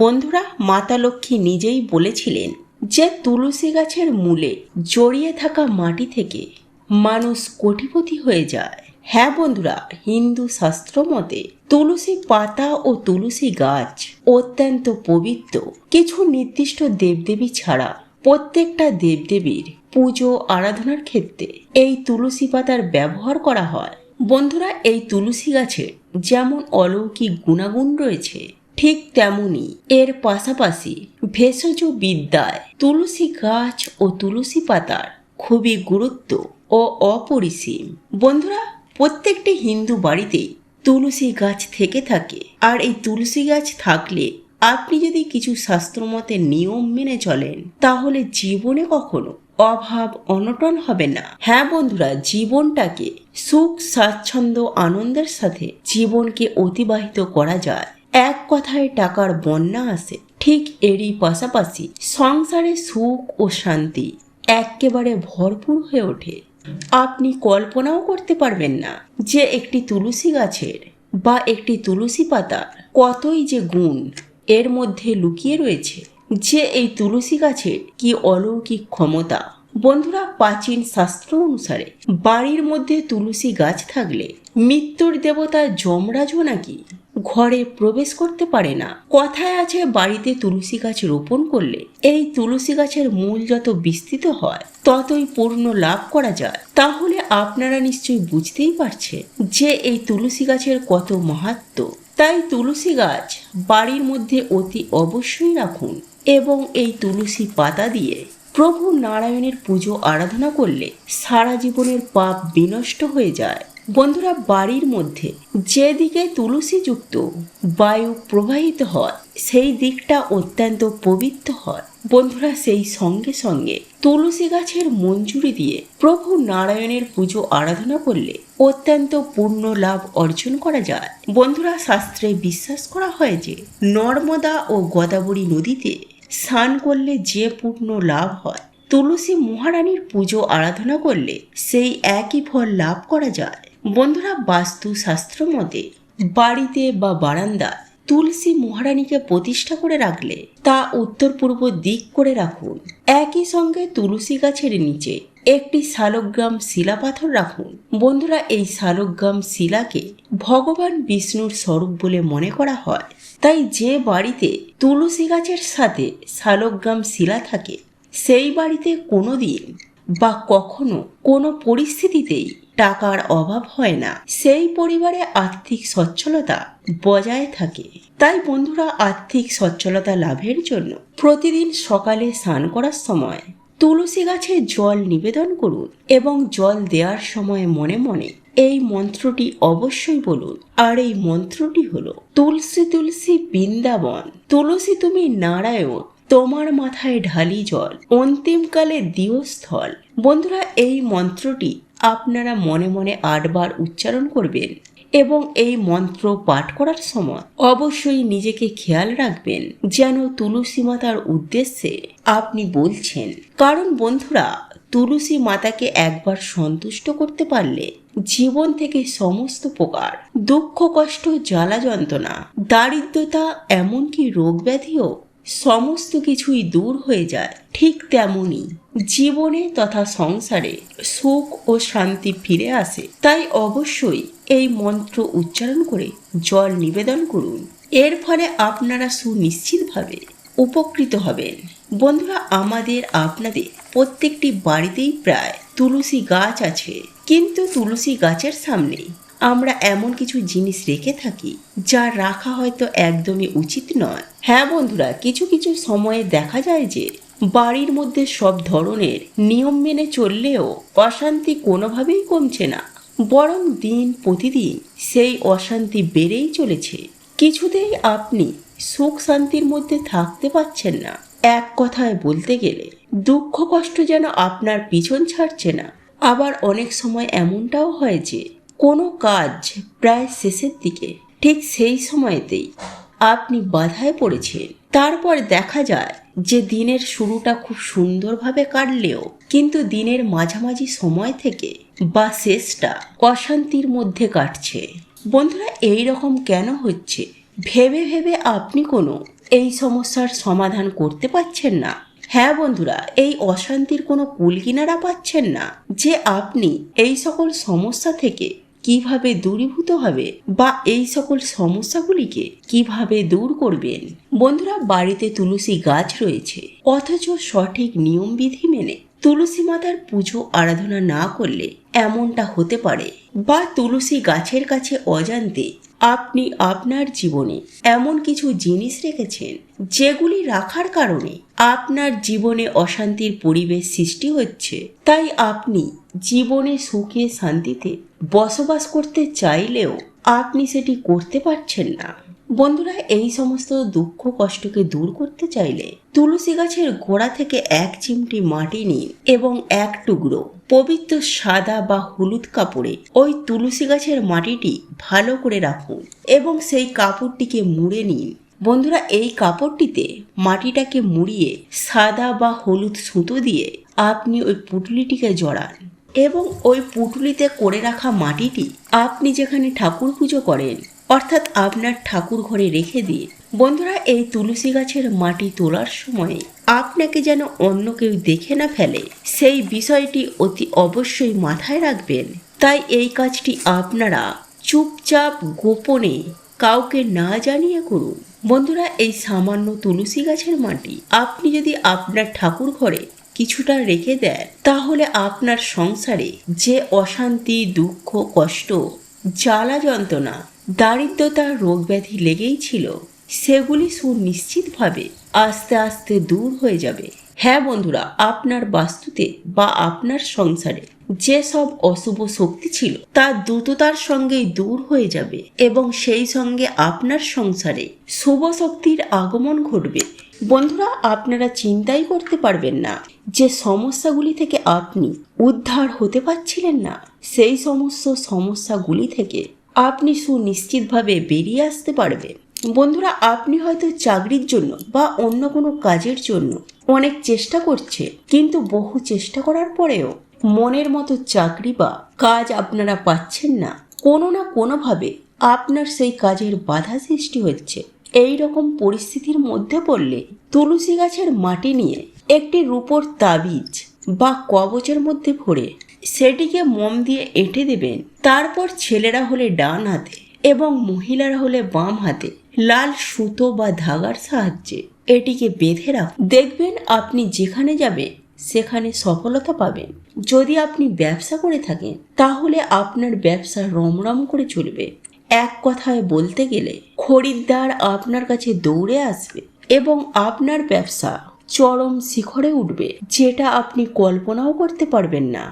বন্ধুরা, মাতা লক্ষ্মী নিজেই বলেছিলেন যে তুলসী গাছের মূলে জড়িয়ে থাকা মাটি থেকে মানুষ কোটিপতি হয়ে যায়। হ্যাঁ বন্ধুরা, হিন্দু শাস্ত্র মতে তুলসী পাতা ও তুলসী গাছ অত্যন্ত পবিত্র। কিছু নির্দিষ্ট দেবদেবী ছাড়া প্রত্যেকটা দেবদেবীর পুজো আরাধনার ক্ষেত্রে এই তুলসী পাতার ব্যবহার করা হয়। বন্ধুরা, এই তুলসী গাছের যেমন অলৌকিক গুণাগুণ রয়েছে ঠিক তেমনি এর পাশাপাশি ভেষজ বিদ্যায় তুলসী গাছ ও তুলসী পাতার খুবই গুরুত্ব ও অপরিসীম। বন্ধুরা, প্রত্যেকটি হিন্দু বাড়িতেই তুলসী গাছ থেকে থাকে। আর এই তুলসী গাছ থাকলে আপনি যদি কিছু শাস্ত্রমতে নিয়ম মেনে চলেন, তাহলে জীবনে কখনো অভাব অনটন হবে না। হ্যাঁ বন্ধুরা, জীবনটাকে সুখ, স্বাচ্ছন্দ্য, আনন্দের সাথে জীবনকে অতিবাহিত করা যায়। এক কথায় টাকার বন্যা আসে ঠিক এরই পাশাপাশি সংসারে সুখ ও শান্তি একেবারে ভরপুর হয়ে ওঠে। আপনি কল্পনাও করতে পারবেন না যে একটি তুলসী গাছের বা একটি তুলসী পাতার কতই যে গুণ এর মধ্যে লুকিয়ে রয়েছে। যে এই তুলসী গাছের কি অলৌকিক ক্ষমতা? বন্ধুরা, প্রাচীন শাস্ত্র অনুসারে বাড়ির মধ্যে তুলসী গাছ থাকলে মৃত্যুর দেবতা যমরাজও নাকি? ঘরে প্রবেশ করতে পারে না। কথায় আছে, বাড়িতে তুলসী গাছ রোপণ করলে এই তুলসী গাছের মূল যত বিস্তৃত হয়, ততই পূর্ণ লাভ করা যায়। তাহলে আপনারা নিশ্চয়ই বুঝতেই পারছে যে এই তুলসী গাছের কত মাহাত্ম। তাই তুলসী গাছ বাড়ির মধ্যে অতি অবশ্যই রাখুন এবং এই তুলসী পাতা দিয়ে প্রভু নারায়ণের পুজো আরাধনা করলে সারা জীবনের পাপ বিনষ্ট হয়ে যায়। বন্ধুরা, বাড়ির মধ্যে যেদিকে তুলসীযুক্ত বায়ু প্রবাহিত হয়, সেই দিকটা অত্যন্ত পবিত্র হয়। বন্ধুরা, সেই সঙ্গে সঙ্গে তুলসী গাছের মঞ্জুরি দিয়ে প্রভু নারায়ণের পুজো আরাধনা করলে অত্যন্ত পূর্ণ লাভ অর্জন করা যায়। বন্ধুরা, শাস্ত্রে বিশ্বাস করা হয় যে নর্মদা ও গোদাবরী নদীতে স্নান করলে যে পূর্ণ লাভ হয়, তুলসী মহারানীর পুজো আরাধনা করলে সেই একই ফল লাভ করা যায়। বন্ধুরা বাস্তু শাস্ত্র মতে, বাড়িতে বা বারান্দায় তুলসী মহারানীকে প্রতিষ্ঠা করে রাখলে তা উত্তর পূর্ব দিক করে রাখুন। একই সঙ্গে তুলসী গাছের নিচে একটি শালগ্রাম শিলা পাথর রাখুন। বন্ধুরা, এই শালগ্রাম শিলাকে ভগবান বিষ্ণুর স্বরূপ বলে মনে করা হয়। তাই যে বাড়িতে তুলসী গাছের সাথে শালগ্রাম শিলা থাকে, সেই বাড়িতে কোনো দিন বা কখনো কোনো পরিস্থিতিতেই টাকার অভাব হয় না। সেই পরিবারে আর্থিক সচ্ছলতা বজায় থাকে। তাই বন্ধুরা আর্থিক সচ্ছলতা লাভের জন্য প্রতিদিন সকালে স্নান করার সময় তুলসী গাছে জল নিবেদন করুন এবং জল দেওয়ার সময় মনে মনে এই মন্ত্রটি অবশ্যই বলুন। আর এই মন্ত্রটি হলো, তুলসী তুলসী বৃন্দাবন, তুলসী তুমি নারায়ণ, তোমার মাথায় ঢালি জল, অন্তিমকালে দিয়স্থল। বন্ধুরা, এই মন্ত্রটি আপনারা মনে মনে আটবার উচ্চারণ করবেন এবং এই মন্ত্র পাঠ করার সময় অবশ্যই নিজেকে খেয়াল রাখবেন যেন তুলসী মাতার উদ্দেশ্যে আপনি বলছেন। কারণ বন্ধুরা, তুলসী মাতাকে একবার সন্তুষ্ট করতে পারলে জীবন থেকে সমস্ত প্রকার দুঃখ, কষ্ট, জ্বালা, যন্ত্রণা, দারিদ্রতা, এমনকি রোগ ব্যাধিও সমস্ত কিছুই দূর হয়ে যায় ঠিক তেমনি জীবনে তথা সংসারে সুখ ও শান্তি ফিরে আসে। তাই অবশ্যই এই মন্ত্র উচ্চারণ করে জল নিবেদন করুন। এর ফলে আপনারা সুনিশ্চিতভাবে উপকৃত হবেন। বন্ধুরা, আমাদের আপনাদের প্রত্যেকটি বাড়িতেই প্রায় তুলসী গাছ আছে। কিন্তু তুলসী গাছের সামনে আমরা এমন কিছু জিনিস রেখে থাকি, যা রাখা হয়তো একদমই উচিত নয়। হ্যাঁ বন্ধুরা, কিছু কিছু সময়ে দেখা যায় যে, বাড়ির মধ্যে সব ধরনের নিয়ম মেনে চললেও অশান্তি কোনোভাবেই কমছে না। বরং দিন প্রতিদিন সেই অশান্তি বেড়েই চলেছে। কিছুতেই আপনি সুখ শান্তির মধ্যে থাকতে পারছেন না। এক কথায় বলতে গেলে, দুঃখ কষ্ট যেন আপনার পিছন ছাড়ছে না। আবার অনেক সময় এমনটাও হয় যে কোনো কাজ প্রায় শেষের দিকে। ঠিক সেই সময়তেই আপনি বাধায় পড়েছেন। তারপর দেখা যায় যে দিনের শুরুটা খুব সুন্দরভাবে কাটলেও কিন্তু দিনের মাঝামাঝি সময় থেকে বা শেষটা অশান্তির মধ্যে কাটছে। বন্ধুরা এই রকম কেন হচ্ছে? ভেবে ভেবে আপনি কোনো এই সমস্যার সমাধান করতে পারছেন না। হ্যাঁ বন্ধুরা, এই অশান্তির কোনো কুলকিনারা পাচ্ছেন না যে আপনি এই সকল সমস্যা থেকে কীভাবে দূরীভূত হবে বা এই সকল সমস্যাগুলিকে কীভাবে দূর করবেন? বন্ধুরা, বাড়িতে তুলসী গাছ রয়েছে। অথচ সঠিক নিয়মবিধি মেনে তুলসী মাতার পুজো আরাধনা না করলে এমনটা হতে পারে বা তুলসী গাছের কাছে অজান্তে আপনি আপনার জীবনে এমন কিছু জিনিস রেখেছেন যেগুলি রাখার কারণে আপনার জীবনে অশান্তির পরিবেশ সৃষ্টি হচ্ছে? তাই আপনি জীবনে সুখে শান্তিতে বসবাস করতে চাইলেও আপনি সেটি করতে পারছেন না। বন্ধুরা, এই সমস্ত দুঃখ কষ্টকে দূর করতে চাইলে তুলসী গাছের গোড়া থেকে এক চিমটি মাটি নিন এবং এক টুকরো পবিত্র সাদা বা হলুদ কাপড়ে ওই তুলসী গাছের মাটিটি ভালো করে রাখুন এবং সেই কাপড়টিকে মুড়ে নিন। বন্ধুরা, এই কাপড়টিতে মাটিটাকে মুড়িয়ে সাদা বা হলুদ সুতো দিয়ে আপনি ওই পুটলিটিকে জড়ান এবং ওই পুটুলিতে করে রাখা মাটিটি আপনি যেখানে ঠাকুর পুজো করেন অর্থাৎ আপনার ঠাকুর ঘরে রেখে দিয়ে বন্ধুরা এই তুলসী গাছের মাটি তোলার সময় আপনাকে যেন অন্য কেউ দেখে না ফেলে, সেই বিষয়টি অতি অবশ্যই মাথায় রাখবেন। তাই এই কাজটি আপনারা চুপচাপ গোপনে কাউকে না জানিয়ে করুন। বন্ধুরা, এই সামান্য তুলসী গাছের মাটি আপনি যদি আপনার ঠাকুর ঘরে কিছুটা রেখে দেন, তাহলে আপনার সংসারে যে অশান্তি, দুঃখ, কষ্ট, জ্বালা যন্ত্রণা দারিদ্রতা রোগ ব্যাধি লেগেই ছিল, সেগুলি সুনিশ্চিতভাবে আস্তে আস্তে দূর হয়ে যাবে। হ্যাঁ বন্ধুরা, আপনার বাস্তুতে বা আপনার সংসারে যেসব অশুভ শক্তি ছিল, তা দ্রুততার সঙ্গেই দূর হয়ে যাবে এবং সেই সঙ্গে আপনার সংসারে শুভ শক্তির আগমন ঘটবে। বন্ধুরা, আপনারা চিন্তাই করতে পারবেন না যে সমস্যাগুলি থেকে আপনি উদ্ধার হতে পারছিলেন না। সেই সমস্ত সমস্যাগুলি থেকে আপনি সুনিশ্চিতভাবে বেরিয়ে আসতে পারবেন বন্ধুরা, আপনি হয়তো চাকরির জন্য বা অন্য কোনো কাজের জন্য অনেক চেষ্টা করছে, কিন্তু বহু চেষ্টা করার পরেও মনের মতো চাকরি বা কাজ আপনারা পাচ্ছেন না। কোনো না কোনোভাবে আপনার সেই কাজের বাধা সৃষ্টি হচ্ছে। এই রকম পরিস্থিতির মধ্যে পড়লে তুলসী গাছের মাটি নিয়ে একটি রূপোর তাবিজ বা কবচের মধ্যে ভরে সেটিকে মোম দিয়ে এঁটে দেবেন। তারপর ছেলেরা হলে ডান হাতে এবং মহিলারা হলে বাম হাতে লাল সুতো বা ধাগার সাহায্যে এটিকে বেঁধে রাখুন দেখবেন আপনি যেখানে যাবেন সেখানে সফলতা পাবেন। যদি আপনি ব্যবসা করে থাকেন, তাহলে আপনার ব্যবসা রমরম করে চলবে। এক কথায় বলতে গেলে, খরিদ্দার আপনার কাছে দৌড়ে আসবে এবং আপনার ব্যবসা চরম শিখরে উঠবে, যেটা আপনি কল্পনাও করতে পারবেন না।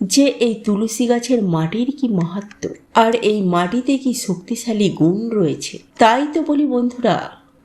যে এই তুলসী গাছের মাটির কি মাহাত্ম? আর এই মাটিতে কি শক্তিশালী গুণ রয়েছে? তাই তো বলি বন্ধুরা,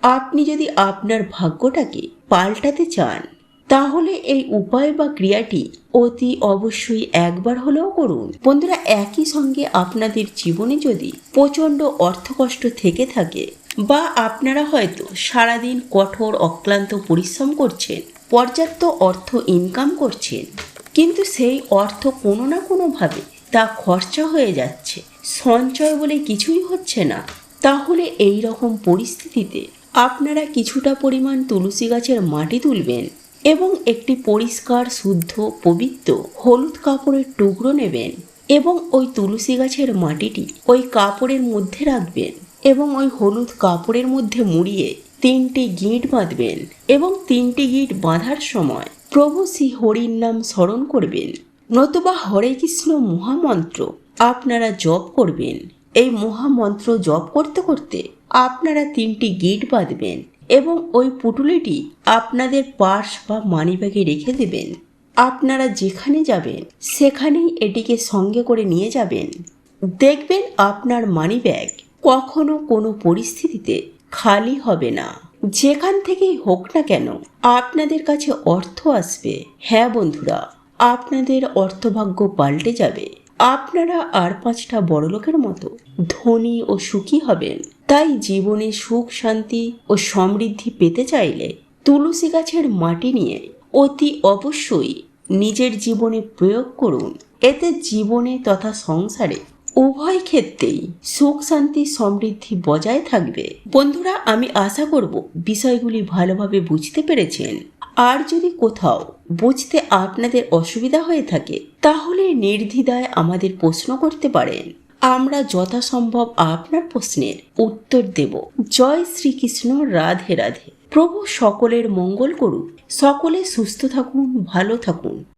আপনি যদি আপনার ভাগ্যটাকে পাল্টাতে চান, তাহলে এই উপায় বা ক্রিয়াটি অতি অবশ্যই একবার হলেও করুন। বন্ধুরা, একই সঙ্গে আপনাদের জীবনে যদি প্রচণ্ড অর্থকষ্ট থেকে থাকে বা আপনারা হয়তো সারাদিন কঠোর, অক্লান্ত পরিশ্রম করছেন, পর্যাপ্ত অর্থ ইনকাম করছেন কিন্তু সেই অর্থ কোনো না কোনোভাবে তা খরচা হয়ে যাচ্ছে। সঞ্চয় বলে কিছুই হচ্ছে না। তাহলে এই রকম পরিস্থিতিতে আপনারা কিছুটা পরিমাণ তুলসী গাছের মাটি তুলবেন এবং একটি পরিষ্কার, শুদ্ধ, পবিত্র হলুদ কাপড়ের টুকরো নেবেন এবং ওই তুলসী গাছের মাটিটি ওই কাপড়ের মধ্যে রাখবেন এবং ওই হলুদ কাপড়ের মধ্যে মুড়িয়ে তিনটি গিঁট বাঁধবেন এবং তিনটি গিঁট বাঁধার সময় প্রভু শ্রী হরির নাম স্মরণ করবেন। নতুবা হরে কৃষ্ণ মহামন্ত্র আপনারা জপ করবেন। এই মহামন্ত্র জপ করতে করতে আপনারা তিনটি গিট বাঁধবেন এবং ওই পুটুলিটি আপনাদের পার্স বা মানিব্যাগে রেখে দেবেন। আপনারা যেখানে যাবেন, সেখানেই এটিকে সঙ্গে করে নিয়ে যাবেন। দেখবেন আপনার মানিব্যাগ কখনো কোনো পরিস্থিতিতে খালি হবে না। যেখান থেকেই হোক না কেন, আপনাদের কাছে অর্থ আসবে। হ্যাঁ বন্ধুরা, আপনাদের অর্থভাগ্য পাল্টে যাবে। আপনারা আর পাঁচটা বড়লোকের মতো ধনী ও সুখী হবেন। তাই জীবনে সুখ, শান্তি ও সমৃদ্ধি পেতে চাইলে তুলসী গাছের মাটি নিয়ে অতি অবশ্যই নিজের জীবনে প্রয়োগ করুন। এতে জীবনে তথা সংসারে উভয় ক্ষেত্রেই সুখ, শান্তি, সমৃদ্ধি বজায় থাকবে। বন্ধুরা, আমি আশা করব বিষয়গুলি ভালোভাবে বুঝতে পেরেছেন। আর যদি কোথাও বুঝতে আপনাদের অসুবিধা হয়ে থাকে, তাহলে নির্দ্বিধায় আমাদের প্রশ্ন করতে পারেন। আমরা যথাসম্ভব আপনার প্রশ্নের উত্তর দেব। জয় শ্রীকৃষ্ণ, রাধে রাধে। প্রভু সকলের মঙ্গল করুন সকলে সুস্থ থাকুন, ভালো থাকুন।